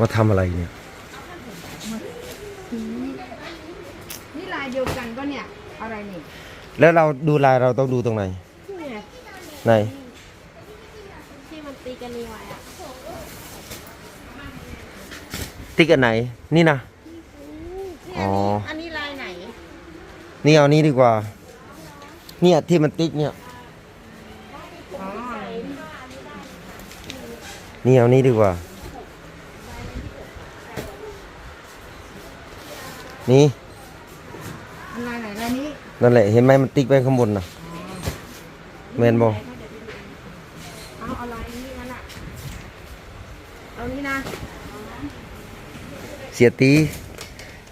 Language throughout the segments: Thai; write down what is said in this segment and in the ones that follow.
มาทำอะไรเนี่ย นี่ลายเดียวกันก็เนี่ย อะไรนี่แล้วเราดูลายเราต้องดูตรงไหน นี่ไงไหน ที่มันตีกันนี่ไว้อะติ๊กอันไหน นี่นะนี่อ๋ออันนี้ลายไหน นี่เอานี้ดีกว่า เนี่ยที่มันติ๊กเนี่ย อ๋อนี่เอานี้ดีกว่า นี่อันลายไหนลายนี้นั่นแหละเห็นไหมมันติ๊กไปข้างบนนะแมนบอเอาเอาลายนี้นั่นน่ะเอานี้นะเสียตี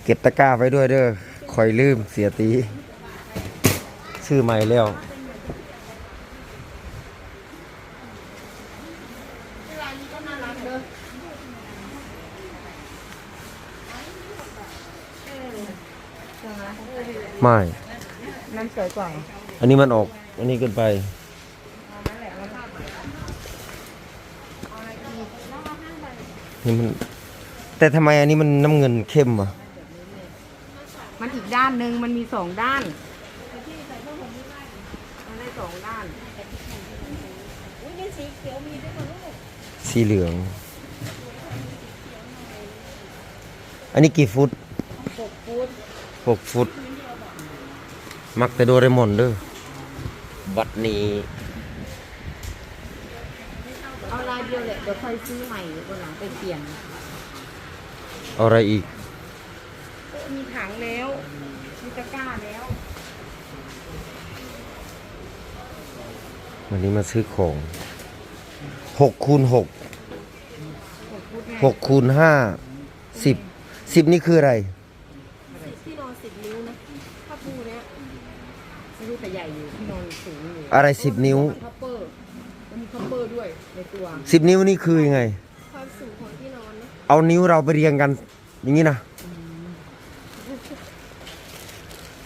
เก็บตะกร้าไว้ด้วยเด้อคอยลืมเสียตีชื่อใหม่แล้ว ลายนี้ก็น่ารักเด้อเออใช่ไหม ไม่ นั่นสวยกว่าอันนี้มันออก อันนี้เกินไป นี่มัน แต่ทำไมอันนี้มันน้ำเงินเข้มอะ มันอีกด้านหนึ่งมันมีสองด้านมันได้สองด้านอุ้ยนี่สีเขียวมีด้วยเหรอลูกสีเหลือง อันนี้กี่ฟุตหกฟุตหกฟุต มักแต่โดเรมอนเด้อบัดนี้เอาลายเดียวแหละเดี๋ยวค่อยซื้อใหม่เดี๋ยววันหลังไปเปลี่ยนเอาอะไรอีก มีถังแล้วมีตะกร้าแล้ววันนี้มาซื้อของหกคูณหกหกฟุตไงหกคูณห้าสิบสิบนี่คืออะไร ที่นอนสิบนิ้วนะผ้าปูเนี้ย ไม่รู้แต่ใหญ่อยู่ที่นอนสูงอยู่อะไรสิบนิ้วคัพเปอร์มันมีคัพเปอร์ด้วยในตัวสิบนิ้วนี่คือยังไง ความสูงของที่นอนนะเอานิ้วเราไปเรียงกัน อย่างนี้นะ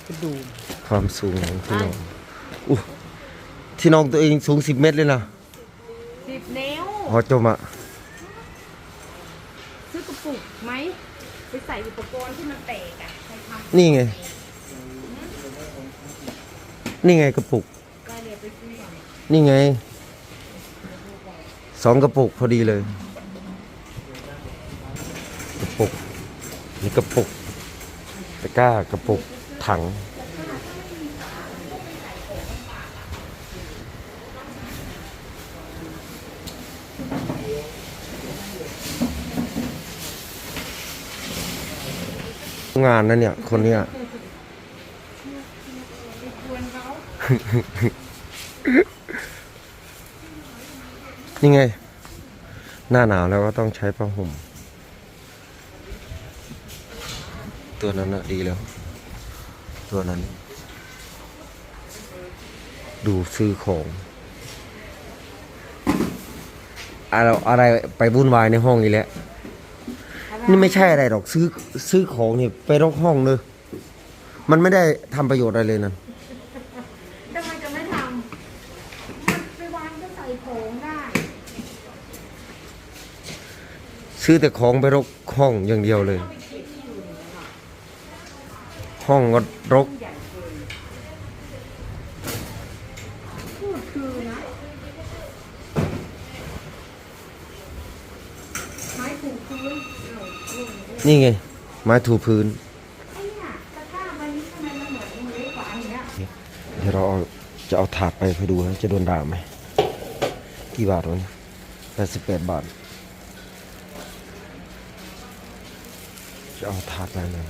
กระดูกความสูงของที่นอนอู้ที่นอนตัวเองสูงสิบเมตรเลยนะสิบนิ้วพอจมอะซื้อกระปุกไหมไปใส่อุปกรณ์ที่มันแตกอะใครทนี่ไง นี่ไงกระปุก นี่ไง สองกระปุกพอดีเลย กระปุกนี่กระปุกตะกร้ากระปุกถัง งานนั่นเนี่ย คนเนี้ย นี่ไง หน้าหนาวแล้วก็ต้องใช้ผ้าห่ม ตัวนั้นนะดีแล้ว ตัวนั้น ดูซื้อของ อะไรอะไรไปวุ่นวายในห้องนี้แหละ นี่ไม่ใช่อะไรหรอกซื้อซื้อของนี่ไปรกห้องเลย มันไม่ได้ทำประโยชน์อะไรเลยนั่น ทำไมจะไม่ทำ มันไปวางก็ใส่ ของได้ซื้อแต่ของไปรกห้องอย่างเดียวเลย ห้องก็รกพูดคือนะไม้ถูกพื้นเอาลงนี่ไงไม้ถูพื้นไอ้เนี่ยตะกร้าใบนี้ทำไมมันเหมือนมันเล็กกว่าอันเนี้ยเดี๋ยวเราเอาจะเอาถาดไปไปดูนะจะโดนด่าไหม กี่บาทวะเนี่ยแปดสิบแปดบาท จะเอาถาดไปเลย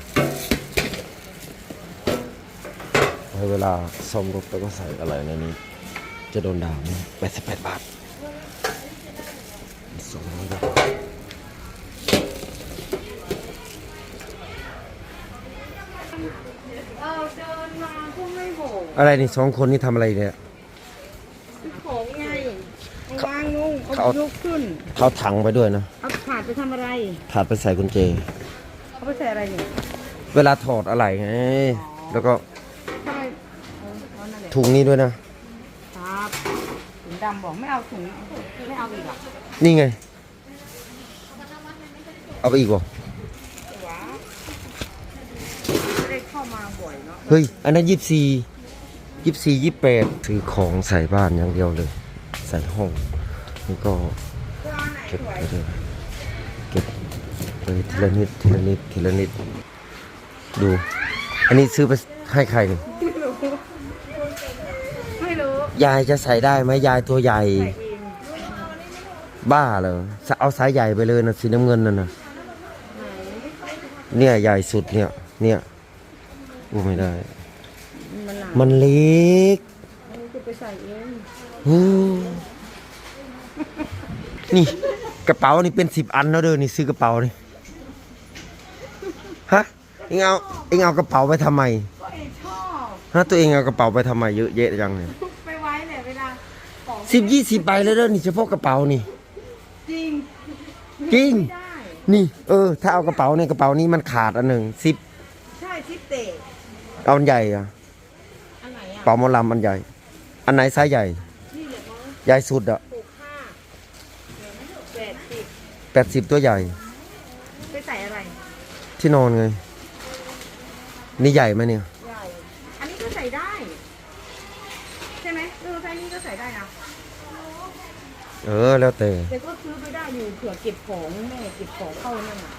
ไว้เวลาซ่อมรถแล้วก็ใส่อะไรในนี้ จะโดนด่าไหมแปดสิบแปดบาทสองร้อยบาทเออเดินมาก็ไม่โหอะไรนี่สองคนนี่ทำอะไรเนี่ย ซื้อของไงเอาวางลง เขาเอายกขึ้นเขาถังไปด้วยนะเอาถาดไปทำอะไรถาดไปใส่กุญแจ เอาไปใส่อะไรเนี่ยเวลาถอดอะไรไง แล้วก็ทำไมเอาเอานั่นแหละถุงนี้ด้วยนะ ครับถุงดำบอกไม่เอาถุงไม่เอาอีกเหรอนี่ไง เอาไปอีกบ่ว้าไม่ได้เข้ามาบ่อยเนาะเฮ้ย อันนั้นยี่สี่ยี่สี่ยี่แปดซื้อของใส่บ้านอย่างเดียวเลย ใส่ห้อง นี่ก็เก็บไปเลยเก็บไปทีละนิดทีละนิดทีละนิด ดู อันนี้ซื้อไปให้ใครนี่ไม่รู้ยายจะใส่ได้ไหมยายตัวใหญ่ใส่เองบ้าเหรอเอาสายใหญ่ไปเลยนะสีน้ำเงินนั่นนะเนี่ยใหญ่สุดเนี่ย เนี่ยอู้ไม่ได้ มันหนามันเล็กอันนี้จะไปใส่เองโอ้ นี่กระเป๋านี่เป็นสิบอันแล้วเด้อนี่ซื้อกระเป๋านี่ฮะเองเอาเองเอากระเป๋าไปทำไมก็เองชอบฮะตัวเองเอากระเป๋าไปทำไมเยอะแยะจังเนี่ยไปไว้เนี่ยเวลาของสิบยี่สิบใบแล้วเด้อนี่เฉพาะกระเป๋านี่จริงจริง ไม่ได้ นี่ เออ ถ้าเอากระเป๋าเนี่ยกระเป๋านี้มันขาดอันหนึ่งสิบใช่ทิปเตะเอาอันใหญ่อะอันไหนอะเป๋าหมอลำอันใหญ่ อันไหนไซส์ใหญ่ นี่เหลือมั้งใหญ่สุดอะ แปดสิบตัวใหญ่ ไปใส่อะไรที่นอนไง นี่ใหญ่ไหมเนี่ย ใหญ่อันนี้ก็ใส่ได้ ใช่ไหมเอใส่นี่ก็ใส่ได้นะ เออ แล้วแต่ แต่ก็ซื้อไปได้อยู่เผื่อเก็บของแม่เก็บของเข้านั่นอะ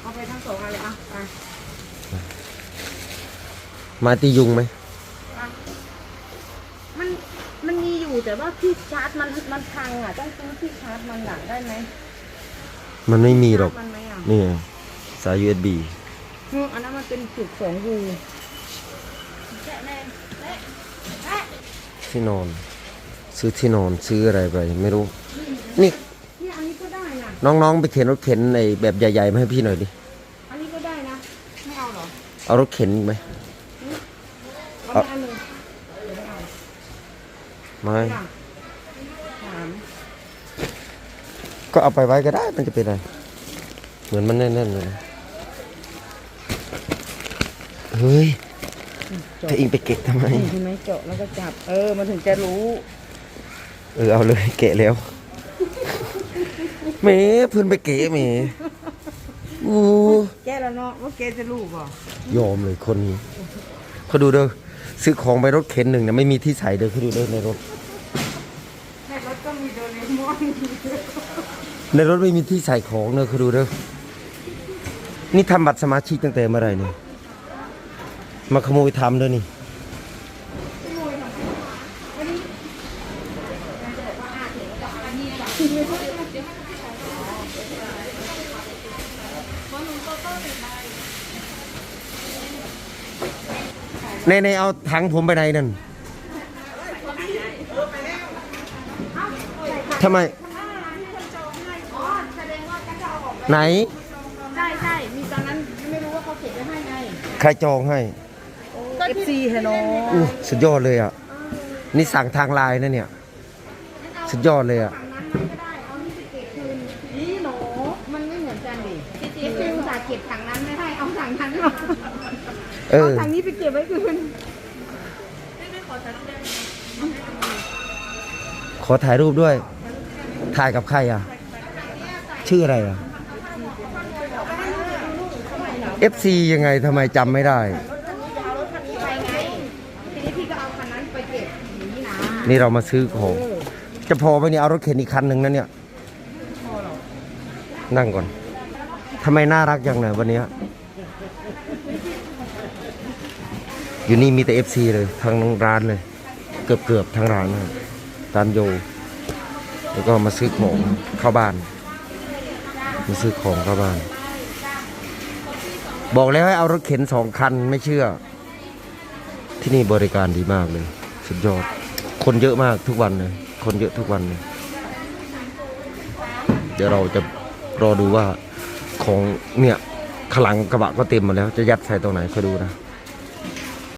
เอาไปทั้งสองอะไรอะไป มาตียุงไหม แต่ว่าที่ชาร์จมันมันพังอะ ต้องซื้อที่ชาร์จมันหลังได้ไหมมันไม่มีหรอกชาร์จมันไหมอะนี่ไงสาย USB อืมอันนั้นมันเป็นจุดสองรูแกะแม่แม่แม่ที่นอน ซื้อที่นอนซื้ออะไรไปไม่รู้ นี่นี่อันนี้ก็ได้นะน้องๆไปเข็นรถเข็นในแบบใหญ่ๆมาให้พี่หน่อยดิ อันนี้ก็ได้นะ ไม่เอาเหรอ เอารถเข็นอีกไหม เอาไปอันหนึ่งเดี๋ยวไม่เอา ไม่ไม่เอาถามก็เอาไปไว้ก็ได้มันจะเป็นอะไร เหมือนมันแน่นๆเลยนะเฮ้ยเจาะถ้าเองไปเก็บทำไมนี่ใช่ไหมเจาะแล้วก็จับ เออ มันถึงจะรู้ เออเอาเลยเกะแล้วเมเพื่อนไปเกะเมอู้แกแล้วเนาะว่าแกจะรู้ป่ะยอมเลยคนนี้เขาดูเด้อซื้อของไปรถเข็นหนึ่งนะไม่มีที่ใส่เด้อเขาดูเด้อในรถ ในรถก็มีโดเรมอน ในรถไม่มีที่ใส่ของเด้อเขาดูเด้อนี่ทำบัตรสมาชิกตั้งแต่เมื่อไหร่เนี่ยมาขโมยทำเด้อนี่ในในเอาถังผมไปไหนนั่น ทำไมอ๋อแสดงว่าก็จะเอาออกไปไหน ใช่ใช่มีตอนนั้นไม่รู้ว่าเขาเก็บไว้ให้ไงใครจองให้เอฟซีฮะเนาะอู้สุดยอดเลยอะ นี่สั่งทางไลน์นะเนี่ย สุดยอดเลยอะฝั่งนั้นไม่ได้เอานี่ไปเก็บคืนนี่หนูมันไม่เหมือนกันดิพี่จิ๊บฟิวสาห์เก็บถังนั้นไม่ให้เอาถังนั้นมาเอเอาอ ถังนี้ไปเก็บไว้คืนขอถ่ายรูปด้วย ถ่ายกับใครอะ ชื่ออะไรอะ FC ยังไงทำไมจำไม่ได้ นี่เรามาซื้อของ จะพอไหมเนี่ยเอารถเข็นอีกคันหนึ่งนะเนี่ย นั่งก่อนทำไมน่ารักจังเลยวันนี้ อยู่นี่มีแต่ FC เลยทั้งร้านเลย เกือบเกือบๆทั้งร้านเลยร้านโย แล้วก็มาซื้อของเข้าบ้าน มาซื้อของเข้าบ้าน บอกแล้วให้เอารถเข็นสองคันไม่เชื่อ ที่นี่บริการดีมากเลย สุดยอด คนเยอะมากทุกวันเลย คนเยอะทุกวันเลย เดี๋ยวเราจะรอดูว่าของเนี่ยขลังกระบะก็เต็มหมาแล้ว จะยัดใส่ตรงไหนคอยดูนะ